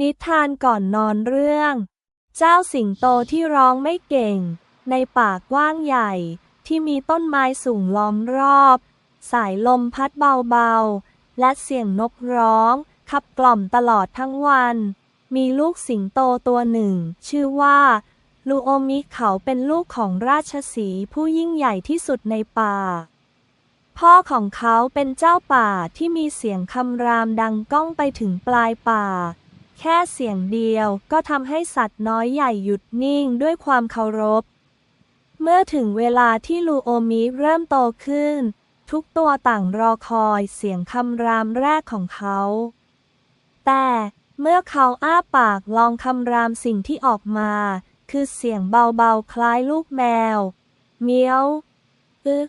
นิทานก่อนนอนเรื่อง เจ้าสิงโตที่ร้องไม่เก่ง ในป่ากว้างใหญ่ที่มีต้นไม้สูงล้อมรอบ สายลมพัดเบาๆ และเสียงนกร้อง ขับกล่อมตลอดทั้งวัน มีลูกสิงโตตัวหนึ่ง ชื่อว่า ลูโอมิเขาเป็นลูกของราชสีผู้ยิ่งใหญ่ที่สุดในป่า พ่อของเขาเป็นเจ้าป่าที่มีเสียงคำรามดังก้องไปถึงปลายป่า แค่เสียงเดียวก็ทำให้สัตว์น้อยใหญ่หยุดนิ่งด้วยความเคารพ เมื่อถึงเวลาที่ลูโอมิเริ่มโตขึ้น ทุกตัวต่างรอคอยเสียงคำรามแรกของเขา แต่เมื่อเขาอ้าปากลองคำรามสิ่งที่ออกมา คือเสียงเบาๆคล้ายลูกแมว เมียวอึก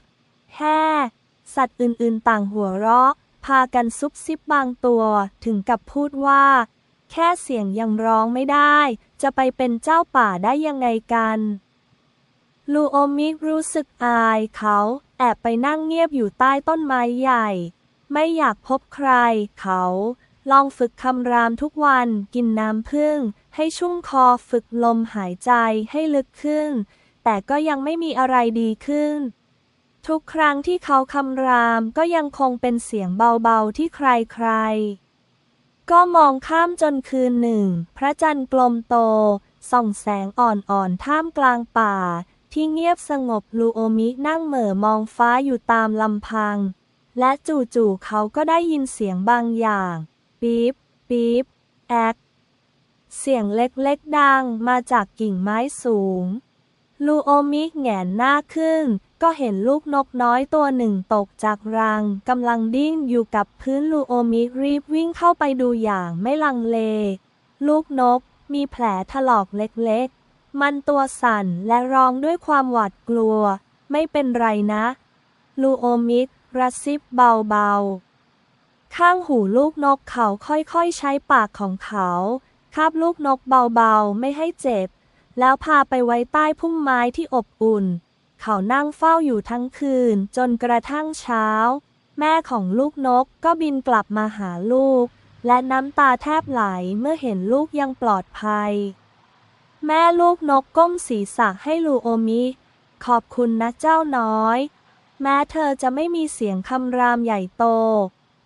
แฮ่สัตว์อื่นๆต่างหัวเราะ พากันซุบซิบบางตัวถึงกับพูดว่า แค่เสียงยังร้องไม่ได้ จะไปเป็นเจ้าป่าได้ยังไงกันลูโอมิรู้สึกอายเขา แอบไปนั่งเงียบอยู่ใต้ต้นไม้ใหญ่ ไม่อยากพบใคร เขา ลองฝึกคำรามทุกวันกินน้ำผึ้งให้ชุ่มคอฝึกลมหายใจให้ลึกขึ้น แต่ก็ยังไม่มีอะไรดีขึ้น ทุกครั้งที่เขาคำรามก็ยังคงเป็นเสียงเบาๆที่ใครๆ ก็มองข้ามจนคืนหนึ่ง พระจันทร์กลมโต ส่องแสงอ่อนๆท่ามกลางป่า ที่เงียบสงบลูโอมินั่งเหม่อมองฟ้าอยู่ตามลำพัง และจู่ๆเขาก็ได้ยินเสียงบางอย่าง ปี๊บ ปี๊บ แอกเสียงเล็กๆดังมาจากกิ่งไม้สูง ลูโอมิแหงนหน้าขึ้น ก็เห็นลูกนกน้อยตัวหนึ่งตกจากรังกำลังดิ้นอยู่กับพื้นลูโอมิรีบวิ่งเข้าไปดูอย่างไม่ลังเล ลูกนกมีแผลถลอกเล็กๆ มันตัวสั่นและร้องด้วยความหวาดกลัว ไม่เป็นไรนะ ลูโอมิกระซิบเบาๆ ข้างหูลูกนกเขาค่อยๆ ใช้ปากของเขาคาบลูกนกเบาๆ ไม่ให้เจ็บ แล้วพาไปไว้ใต้พุ่มไม้ที่อบอุ่น เขานั่งเฝ้าอยู่ทั้งคืน จนกระทั่งเช้า แม่ของลูกนกก็บินกลับมาหาลูก และน้ำตาแทบไหลเมื่อเห็นลูกยังปลอดภัย แม่ลูกนกก้มศีรษะให้ลูโอมิ ขอบคุณนะเจ้าน้อย แม้เธอจะไม่มีเสียงคำรามใหญ่โต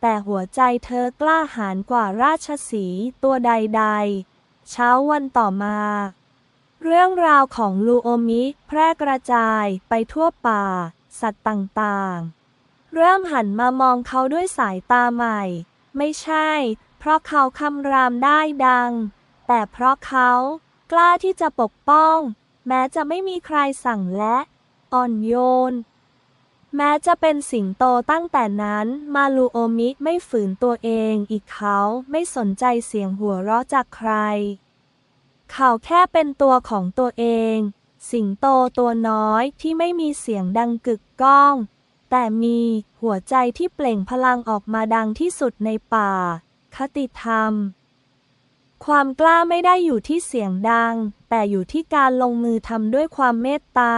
แต่หัวใจเธอกล้าหาญกว่าราชสีตัวใดๆ เช้าวันต่อมา เรื่องราวของลูโอมิ แพร่กระจายไปทั่วป่า สัตว์ต่างๆ เริ่มหันมามองเขาด้วยสายตาใหม่ ไม่ใช่ เพราะเขาคำรามได้ดัง แต่เพราะเขากล้าที่จะปกป้อง แม้จะไม่มีใครสั่งและอ่อนโยน แม้จะเป็นสิงโตตั้งแต่นั้นมาลูโอมิไม่ฝืนตัวเองอีกเขาไม่สนใจเสียงหัวเราะจากใคร เขาแค่เป็นตัวของตัวเอง สิงโตตัวน้อยที่ไม่มีเสียงดังกึกก้อง แต่มีหัวใจที่เปล่งพลังออกมาดังที่สุดในป่า คติธรรม ความกล้าไม่ได้อยู่ที่เสียงดัง แต่อยู่ที่การลงมือทำด้วยความเมตตา